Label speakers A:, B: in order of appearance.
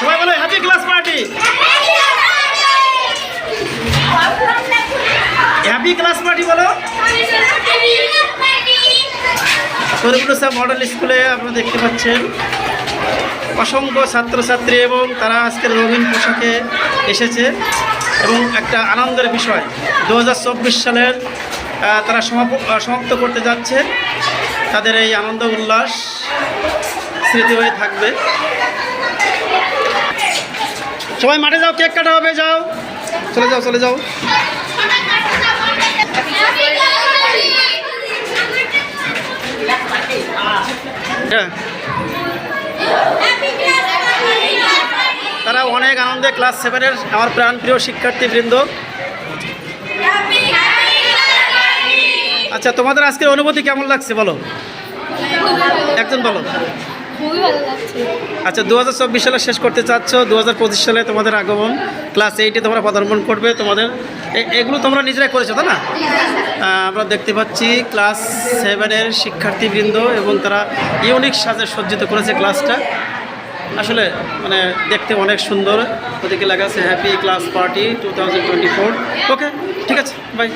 A: সবাই বলো happy class party happy class party বলো। শরীফুলসা মডেল স্কুলে আপনারা দেখতে পাচ্ছেন। অসংখ্য ছাত্রছাত্রী এবং তারা আজকের রঙিন পোশাকে এসেছে এবং একটা আনন্দের বিষয়। দু হাজার চব্বিশ সালের তারা সমাপ- সমাপ্ত করতে যাচ্ছে। তাদের এই আনন্দ উল্লাস স্মৃতি হয়ে থাকবে। সবাই মাঠে যাও, কেক কাটা হবে, যাও। চলে যাও চলে যাও। হ্যাঁ। তারা অনেক আনন্দে ক্লাস সেভেনের আমার প্রাণ প্রাণপ্রিয় শিক্ষার্থীবৃন্দ। আচ্ছা তোমাদের আজকের অনুভূতি কেমন লাগছে, বলো? একজন বলো।
B: খুবই ভালো লাগছে।
A: আচ্ছা দু হাজার চব্বিশ সালে শেষ করতে চাচ্ছ দু হাজার পঁচিশ সালে তোমাদের আগমন ক্লাস এইটে তোমরা পদার্পণ করবে তোমাদের এগুলো তোমরা নিজেরাই করেছ তাই না? আমরা দেখতে পাচ্ছি ক্লাস সেভেনের শিক্ষার্থীবৃন্দ এবং তারা ইউনিক সাজে সজ্জিত করেছে ক্লাসটা। আসলে মানে দেখতে অনেক সুন্দর ওদিকে লেখা আছে happy class party two thousand twenty four okay ঠিক আছে বাই